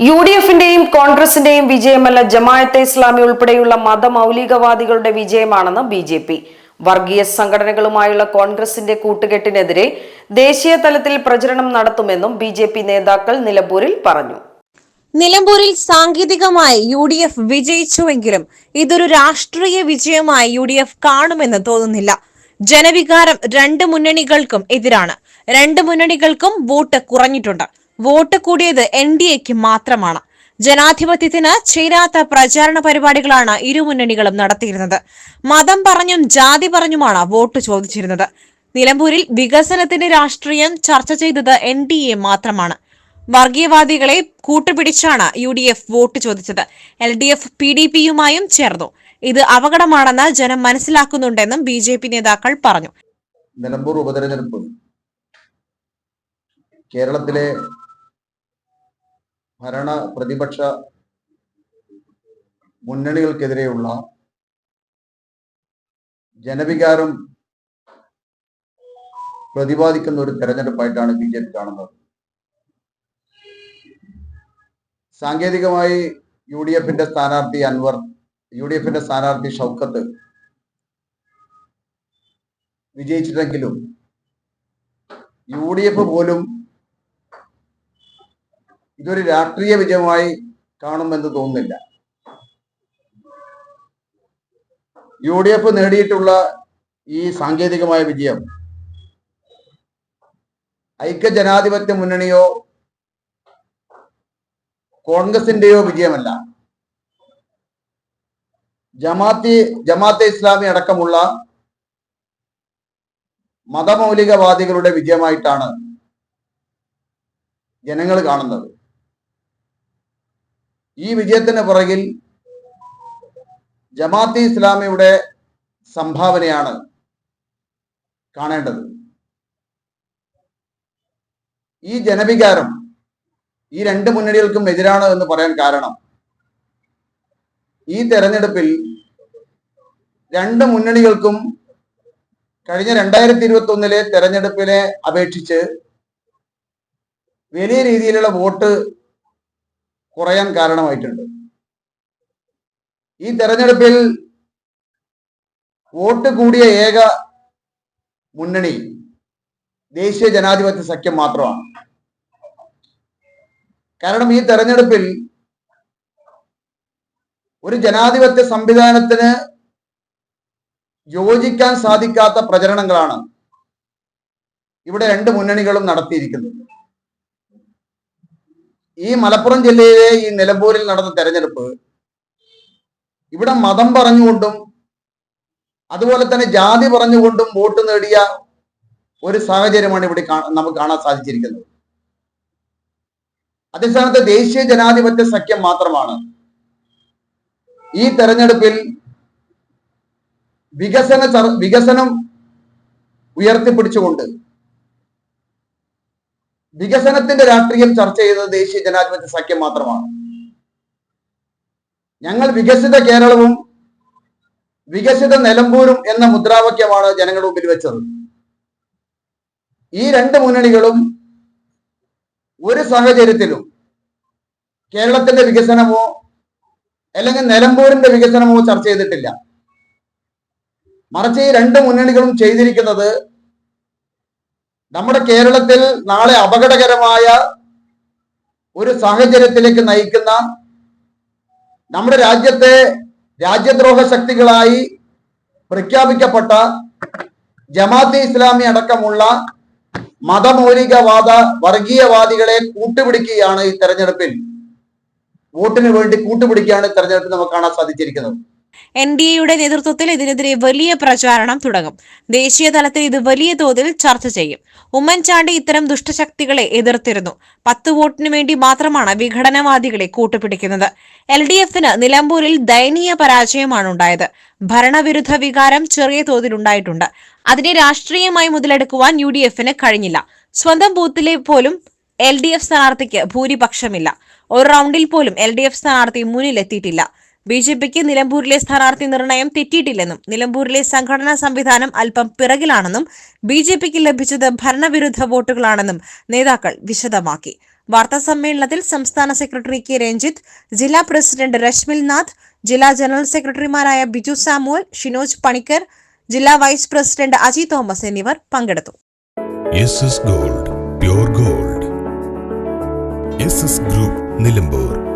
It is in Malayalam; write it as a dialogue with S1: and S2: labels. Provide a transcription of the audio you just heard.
S1: യു ഡി എഫിന്റെയും കോൺഗ്രസിന്റെയും വിജയമല്ല ജമായത്തെ ഇസ്ലാമി ഉൾപ്പെടെയുള്ള മതമൗലികവാദികളുടെ വിജയമാണെന്ന് ബി ജെ പി. വർഗീയ സംഘടനകളുമായുള്ള കോൺഗ്രസിന്റെ കൂട്ടുകെട്ടിനെതിരെ ദേശീയ തലത്തിൽ പ്രചരണം നടത്തുമെന്നും ബി ജെ പി നേതാക്കൾ നിലമ്പൂരിൽ പറഞ്ഞു.
S2: നിലമ്പൂരിൽ സാങ്കേതികമായി യു ഡി എഫ് വിജയിച്ചുവെങ്കിലും ഇതൊരു രാഷ്ട്രീയ വിജയമായി യു ഡി എഫ് കാണുമെന്ന് തോന്നുന്നില്ല. ജനവികാരം രണ്ട് മുന്നണികൾക്കും എതിരാണ്. രണ്ട് മുന്നണികൾക്കും വോട്ട് കുറഞ്ഞിട്ടുണ്ട്. വോട്ട് കൂടിയത് എൻ ഡി എക്ക് മാത്രമാണ്. ജനാധിപത്യത്തിന് ചേരാത്ത പ്രചാരണ പരിപാടികളാണ് ഇരു മുന്നണികളും നടത്തിയിരുന്നത്. മതം പറഞ്ഞും ജാതി പറഞ്ഞുമാണ് വോട്ട് ചോദിച്ചിരുന്നത്. നിലമ്പൂരിൽ വികസനത്തിന്റെ രാഷ്ട്രീയം ചർച്ച ചെയ്തത് എൻ ഡി എ മാത്രമാണ്. വർഗീയവാദികളെ കൂട്ടുപിടിച്ചാണ് യു ഡി എഫ് വോട്ട് ചോദിച്ചത്. L D F P D പിയുമായും ചേർന്നു. ഇത് അപകടമാണെന്ന് ജനം മനസ്സിലാക്കുന്നുണ്ടെന്നും ബി ജെ പി നേതാക്കൾ പറഞ്ഞു.
S3: നിലമ്പൂർ ഉപതെരഞ്ഞെടുപ്പ് കേരളത്തിലെ ഭരണ പ്രതിപക്ഷ മുന്നണികൾക്കെതിരെയുള്ള ജനവികാരം പ്രതിപാദിക്കുന്ന ഒരു തെരഞ്ഞെടുപ്പായിട്ടാണ് ബി ജെ പി കാണുന്നത്. സാങ്കേതികമായി യു ഡി എഫിന്റെ സ്ഥാനാർത്ഥി അൻവർ യു ഡി എഫിന്റെ സ്ഥാനാർത്ഥി ഷൗക്കത്ത് വിജയിച്ചിട്ടെങ്കിലും യു ഡി എഫ് പോലും ഇതൊരു രാഷ്ട്രീയ വിജയമായി കാണുമെന്ന് തോന്നുന്നില്ല. യു ഡി എഫ് നേടിയിട്ടുള്ള ഈ സാങ്കേതികമായ വിജയം ഐക്യ ജനാധിപത്യ മുന്നണിയോ കോൺഗ്രസിന്റെയോ വിജയമല്ല. ജമാഅത്തി ജമാഅത്തെ ഇസ്ലാമി അടക്കമുള്ള മതമൗലികവാദികളുടെ വിജയമായിട്ടാണ് ജനങ്ങൾ കാണുന്നത്. ഈ വിജയത്തിന് പുറകിൽ ജമാഅത്തെ ഇസ്ലാമിയുടെ സംഭാവനയാണ് കാണേണ്ടത്. ഈ ജനവികാരം ഈ രണ്ട് മുന്നണികൾക്കും എതിരാണ് എന്ന് പറയാൻ കാരണം ഈ തെരഞ്ഞെടുപ്പിൽ രണ്ട് മുന്നണികൾക്കും കഴിഞ്ഞ രണ്ടായിരത്തി ഇരുപത്തി ഒന്നിലെ തെരഞ്ഞെടുപ്പിനെ അപേക്ഷിച്ച് വലിയ രീതിയിലുള്ള വോട്ട് കുറയാൻ കാരണമായിട്ടുണ്ട്. ഈ തെരഞ്ഞെടുപ്പിൽ വോട്ട് കൂടിയ ഏക മുന്നണി ദേശീയ ജനാധിപത്യ സഖ്യം മാത്രമാണ്. കാരണം ഈ തെരഞ്ഞെടുപ്പിൽ ഒരു ജനാധിപത്യ സംവിധാനത്തിന് യോജിക്കാൻ സാധിക്കാത്ത പ്രചരണങ്ങളാണ് ഇവിടെ രണ്ട് മുന്നണികളും നടത്തിയിരിക്കുന്നത്. ഈ മലപ്പുറം ജില്ലയിലെ ഈ നിലമ്പൂരിൽ നടന്ന തെരഞ്ഞെടുപ്പ് ഇവിടെ മതം പറഞ്ഞുകൊണ്ടും അതുപോലെ തന്നെ ജാതി പറഞ്ഞുകൊണ്ടും വോട്ട് നേടിയ ഒരു സാഹചര്യമാണ് ഇവിടെ നമുക്ക് കാണാൻ സാധിച്ചിരിക്കുന്നത്. അതേസ്ഥാനത്ത് ദേശീയ ജനാധിപത്യ സഖ്യം മാത്രമാണ്. ഈ തെരഞ്ഞെടുപ്പിൽ വികസന വികസനം ഉയർത്തിപ്പിടിച്ചുകൊണ്ട് വികസനത്തിന്റെ രാഷ്ട്രീയം ചർച്ച ചെയ്തത് ദേശീയ ജനാധിപത്യ സഖ്യം മാത്രമാണ്. ഞങ്ങൾ വികസിത കേരളവും വികസിത നിലമ്പൂരും എന്ന മുദ്രാവാക്യമാണ് ജനങ്ങളുടെ മുമ്പിൽ വെച്ചത്. ഈ രണ്ട് മുന്നണികളും ഒരു സാഹചര്യത്തിലും കേരളത്തിന്റെ വികസനമോ അല്ലെങ്കിൽ നിലമ്പൂരിന്റെ വികസനമോ ചർച്ച ചെയ്തിട്ടില്ല. മറിച്ച് ഈ രണ്ട് മുന്നണികളും ചെയ്തിരിക്കുന്നത് നമ്മുടെ കേരളത്തിൽ നാളെ അപകടകരമായ ഒരു സാഹചര്യത്തിലേക്ക് നയിക്കുന്ന നമ്മുടെ രാജ്യത്തെ രാജ്യദ്രോഹ ശക്തികളായി പ്രഖ്യാപിക്കപ്പെട്ട ജമാഅത്തെ ഇസ്ലാമി അടക്കമുള്ള മതമൗലികവാദ വർഗീയവാദികളെ കൂട്ടുപിടിക്കുകയാണ് ഈ തെരഞ്ഞെടുപ്പിൽ. വോട്ടിന് വേണ്ടി കൂട്ടുപിടിക്കുകയാണ് തെരഞ്ഞെടുപ്പിൽ നമുക്ക് കാണാൻ സാധിച്ചിരിക്കുന്നത്.
S2: എൻ ഡി എയുടെ നേതൃത്വത്തിൽ ഇതിനെതിരെ വലിയ പ്രചാരണം തുടങ്ങും. ദേശീയ തലത്തിൽ ഇത് വലിയ തോതിൽ ചർച്ച ചെയ്യും. ഉമ്മൻചാണ്ടി ഇത്തരം ദുഷ്ടശക്തികളെ എതിർത്തിരുന്നു. പത്ത് വോട്ടിന് വേണ്ടി മാത്രമാണ് വിഘടനവാദികളെ കൂട്ടുപിടിക്കുന്നത്. എൽ ഡി എഫിന് നിലമ്പൂരിൽ ദയനീയ പരാജയമാണ് ഉണ്ടായത്. ഭരണവിരുദ്ധ വികാരം ചെറിയ തോതിൽ ഉണ്ടായിട്ടുണ്ട്. അതിനെ രാഷ്ട്രീയമായി മുതലെടുക്കുവാൻ യു ഡി എഫിന് കഴിഞ്ഞില്ല. സ്വന്തം ബൂത്തിലെ പോലും എൽ ഡി എഫ് സ്ഥാനാർത്ഥിക്ക് ഭൂരിപക്ഷമില്ല. ഒരു റൗണ്ടിൽ പോലും എൽ ഡി എഫ് സ്ഥാനാർത്ഥി മുന്നിലെത്തിയിട്ടില്ല. ബി ജെ പിക്ക് നിലമ്പൂരിലെ സ്ഥാനാർത്ഥി നിർണയം തെറ്റിയിട്ടില്ലെന്നും നിലമ്പൂരിലെ സംഘടനാ സംവിധാനം അല്പം പിറകിലാണെന്നും ബി ജെ പിക്ക് ലഭിച്ചത് ഭരണവിരുദ്ധ വോട്ടുകളാണെന്നും നേതാക്കൾ വിശദമാക്കി. വാർത്താ സമ്മേളനത്തിൽ സംസ്ഥാന സെക്രട്ടറി കെ രഞ്ജിത്ത് ജില്ലാ പ്രസിഡന്റ് രശ്മിൽ നാഥ് ജില്ലാ ജനറൽ സെക്രട്ടറിമാരായ ബിജു സാമുവൽ ഷിനോജ് പണിക്കർ ജില്ലാ വൈസ് പ്രസിഡന്റ് അജി തോമസ് എന്നിവർ പങ്കെടുത്തു.
S4: Gold gold. ഗ്രൂപ്പ് നിലമ്പൂർ.